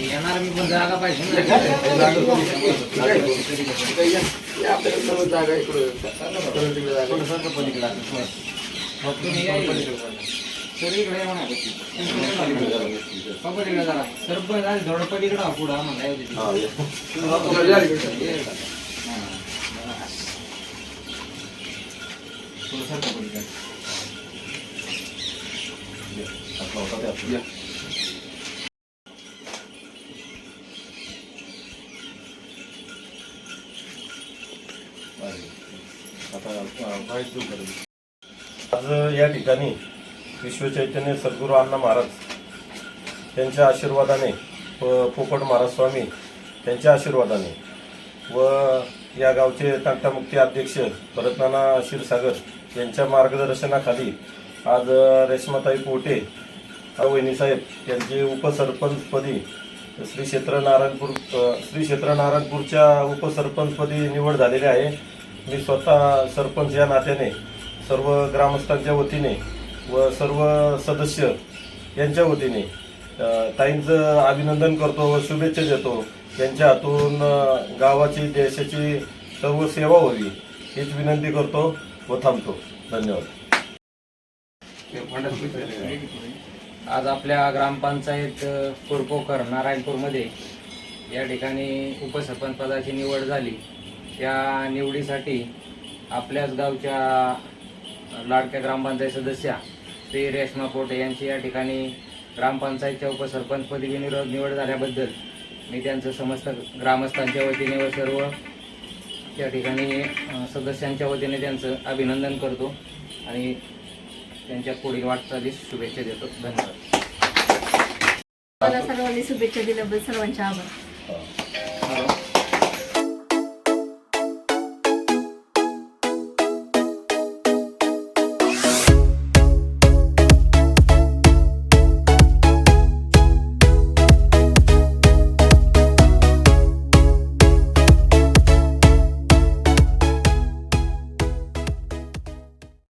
येणार मी पण जागा पाहिजे ना जागा इकडं या म्हणा पलीकडे जरा सरपंच आधी थोडं पलीकडे हा पुढं. हा. हा, बघा. थोडं पलीकडे. ये. होता या. आता आज या ठिकाणी विश्वचैतन्य सद्गुरू अण्णा महाराज त्यांच्या आशीर्वादाने व पोपट महाराज स्वामी त्यांच्या आशीर्वादाने व या गावचे तंटामुक्ती अध्यक्ष भरतनाना क्षीरसागर यांच्या मार्गदर्शनाखाली आज रेश्माताई पोटे वहिनीसाहेब यांची उपसरपंचपदी श्री क्षेत्र नारायणपूर श्री क्षेत्र नारायणपूरच्या उपसरपंचपदी निवड झालेली आहे. मी स्वतः सरपंच या नात्याने सर्व ग्रामस्थांच्या वतीने व सर्व सदस्य यांच्या वतीने ताईंचं अभिनंदन करतो व शुभेच्छा देतो. त्यांच्या हातून गावाची देशाची सर्व सेवा व्हावी हीच विनंती करतो व थांबतो. धन्यवाद. आज आपल्या ग्रामपंचायत कुरपोकर नारायणपूरमध्ये या ठिकाणी उपसरपंच पदाची निवड झाली. त्या निवडीसाठी आपल्याच गावच्या लाडक्या ग्रामपंचायत सदस्या श्री रेश्मा पोटे यांची या ठिकाणी ग्रामपंचायतच्या उपसरपंचपदी बिनविरोध निवड झाल्याबद्दल मी त्यांचं समस्त ग्रामस्थांच्या वतीने व सर्व त्या ठिकाणी सदस्यांच्या वतीने त्यांचं अभिनंदन करतो. आणि त्यांच्या पुढील वाटचालीस शुभेच्छा देतो. धन्यवाद. मला सर्वांनी शुभेच्छा दिल्याबद्दल सर्वांचे आभार. हा.